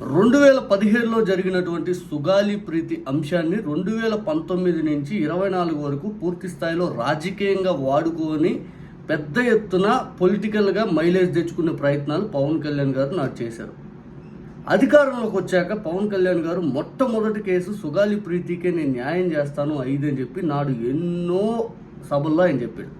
రెండు వేల పదిహేడులో జరిగినటువంటి సుగాలి ప్రీతి అంశాన్ని రెండు వేల పంతొమ్మిది నుంచి ఇరవై నాలుగు వరకు పూర్తి స్థాయిలో రాజకీయంగా వాడుకొని పెద్ద ఎత్తున పొలిటికల్గా మైలేజ్ తెచ్చుకునే ప్రయత్నాలు పవన్ కళ్యాణ్ గారు నాకు చేశారు. అధికారంలోకి వచ్చాక పవన్ కళ్యాణ్ గారు మొట్టమొదటి కేసు సుగాలి ప్రీతికే నేను న్యాయం చేస్తాను ఐదు అని చెప్పి నాడు ఎన్నో సభల్లో ఆయన చెప్పాడు.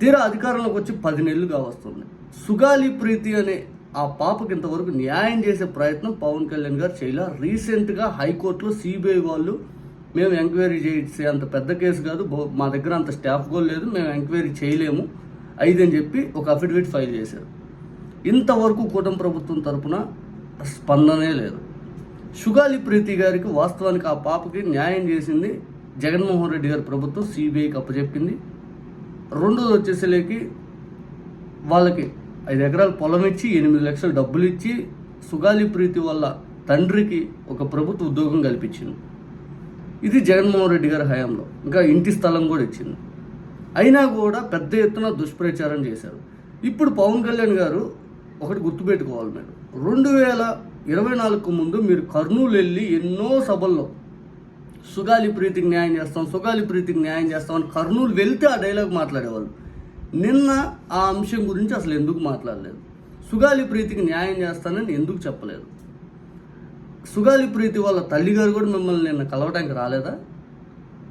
తీరా అధికారంలోకి వచ్చి పది నెలలుగా వస్తుంది. సుగాలి ప్రీతి అనే ఆ పాపకి ఇంతవరకు న్యాయం చేసే ప్రయత్నం పవన్ కళ్యాణ్ గారు చేయాల. రీసెంట్గా హైకోర్టులో సిబిఐ వాళ్ళు మేము ఎంక్వైరీ చేసే అంత పెద్ద కేసు కాదు బో- మా దగ్గర అంత స్టాఫ్ కూడా లేదు మేము ఎంక్వైరీ చేయలేము. ఐదు అని చెప్పి ఒక అఫిడవిట్ ఫైల్ చేశారు. ఇంతవరకు కూటమి ప్రభుత్వం తరపున స్పందనే లేదు. సుగాలి ప్రీతి గారికి వాస్తవానికి ఆ పాపకి న్యాయం చేసింది జగన్మోహన్ రెడ్డి గారి ప్రభుత్వం సిబిఐకి అప్పచెప్పింది. రెండోది వచ్చేసరికి వాళ్ళకి ఐదు ఎకరాలు పొలం ఇచ్చి ఎనిమిది లక్షలు డబ్బులు ఇచ్చి సుగాలి ప్రీతి వల్ల తండ్రికి ఒక ప్రభుత్వ ఉద్యోగం కల్పించింది. ఇది జగన్మోహన్ రెడ్డి గారి హయాంలో. ఇంకా ఇంటి స్థలం కూడా ఇచ్చింది. అయినా కూడా పెద్ద ఎత్తున దుష్ప్రచారం చేశారు. ఇప్పుడు పవన్ కళ్యాణ్ గారు ఒకటి గుర్తుపెట్టుకోవాలి మీరు. రెండు వేల ఇరవై నాలుగుకు ముందు మీరు కర్నూలు వెళ్ళి ఎన్నో సభల్లో సుగాలి ప్రీతికి న్యాయం చేస్తాం సుగాలి ప్రీతికి న్యాయం చేస్తాం అని కర్నూలు వెళ్తే ఆ డైలాగ్ మాట్లాడేవాళ్ళు. నిన్న ఆ అంశం గురించి అసలు ఎందుకు మాట్లాడలేదు? సుగాలి ప్రీతికి న్యాయం చేస్తానని ఎందుకు చెప్పలేదు? సుగాలి ప్రీతి వాళ్ళ తల్లిగారు కూడా మిమ్మల్ని నిన్న కలవడానికి రాలేదా?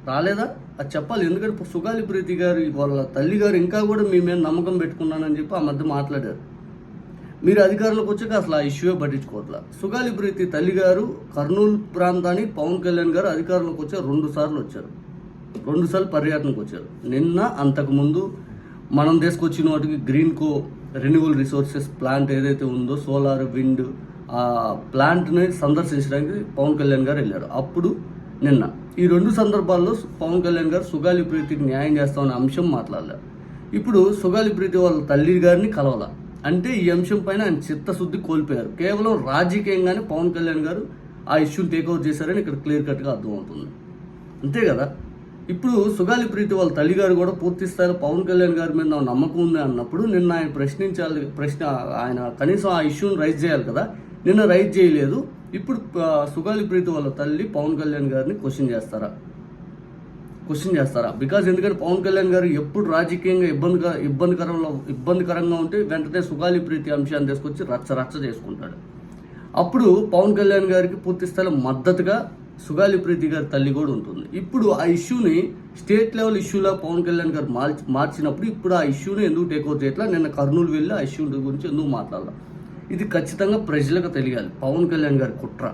రాలేదా? అది చెప్పాలి ఎందుకంటే సుగాలి ప్రీతి గారు వాళ్ళ తల్లిగారు ఇంకా కూడా మీ మీద నమ్మకం పెట్టుకున్నానని చెప్పి ఆ మధ్య మాట్లాడారు. మీరు అధికారులకు వచ్చాక అసలు ఆ ఇష్యూ పట్టించుకోవట్లా. సుగాలి ప్రీతి తల్లిగారు కర్నూలు ప్రాంతానికి పవన్ కళ్యాణ్ గారు అధికారులకు వచ్చారు రెండు సార్లు వచ్చారు. రెండు సార్లు పర్యటనకు వచ్చారు. నిన్న అంతకుముందు మనం తీసుకొచ్చిన వాటికి Greenko renewal resources plant ఏదైతే ఉందో సోలార్ విండ్ ఆ ప్లాంట్ని సందర్శించడానికి పవన్ కళ్యాణ్ గారు వెళ్ళారు. అప్పుడు నిన్న. ఈ రెండు సందర్భాల్లో పవన్ కళ్యాణ్ గారు సుగాలి ప్రీతికి న్యాయం చేస్తామనే అంశం మాట్లాడలేరు ఇప్పుడు సుగాలి ప్రీతి వాళ్ళ తల్లి గారిని కలవాల. అంటే ఈ అంశం పైన ఆయన చిత్తశుద్ధి కోల్పోయారు. కేవలం రాజకీయంగానే పవన్ కళ్యాణ్ గారు ఆ ఇష్యూని టేక్అవుట్ చేశారని ఇక్కడ క్లియర్ కట్గా అర్థమవుతుంది. అంతే కదా? ఇప్పుడు సుగాలి ప్రీతి వాళ్ళ తల్లిగారు కూడా పూర్తి స్థాయిలో పవన్ కళ్యాణ్ గారి మీద నమ్మకం ఉంది అన్నప్పుడు నిన్న ఆయన ప్రశ్నించాలి ప్రశ్న ఆయన కనీసం ఆ ఇష్యూని రైజ్ చేయాలి కదా. నిన్న రైజ్ చేయలేదు. ఇప్పుడు సుగాలి ప్రీతి వాళ్ళ తల్లి పవన్ కళ్యాణ్ గారిని క్వశ్చన్ చేస్తారా? క్వశ్చన్ చేస్తారా? బికాజ్ ఎందుకంటే పవన్ కళ్యాణ్ గారు ఎప్పుడు రాజకీయంగా ఇబ్బందిగా ఇబ్బందికరంలో ఇబ్బందికరంగా ఉంటే వెంటనే సుగాలి ప్రీతి అంశాన్ని తీసుకొచ్చి రచ్చ రచ్చ చేసుకుంటాడు. అప్పుడు పవన్ కళ్యాణ్ గారికి పూర్తి స్థాయిలో మద్దతుగా సుగాలి ప్రీతి గారి తల్లి కూడా ఉంటుంది. ఇప్పుడు ఆ ఇష్యూని స్టేట్ లెవెల్ ఇష్యూలా పవన్ కళ్యాణ్ గారు మార్చి మార్చినప్పుడు ఇప్పుడు ఆ ఇష్యూని ఎందుకు టేక్అవుట్ చేయట్లా? నిన్న కర్నూలు వెళ్ళి ఆ ఇష్యూ గురించి ఎందుకు మాట్లాడాలి? ఇది ఖచ్చితంగా ప్రజలకు తెలియాలి. పవన్ కళ్యాణ్ గారి కుట్ర.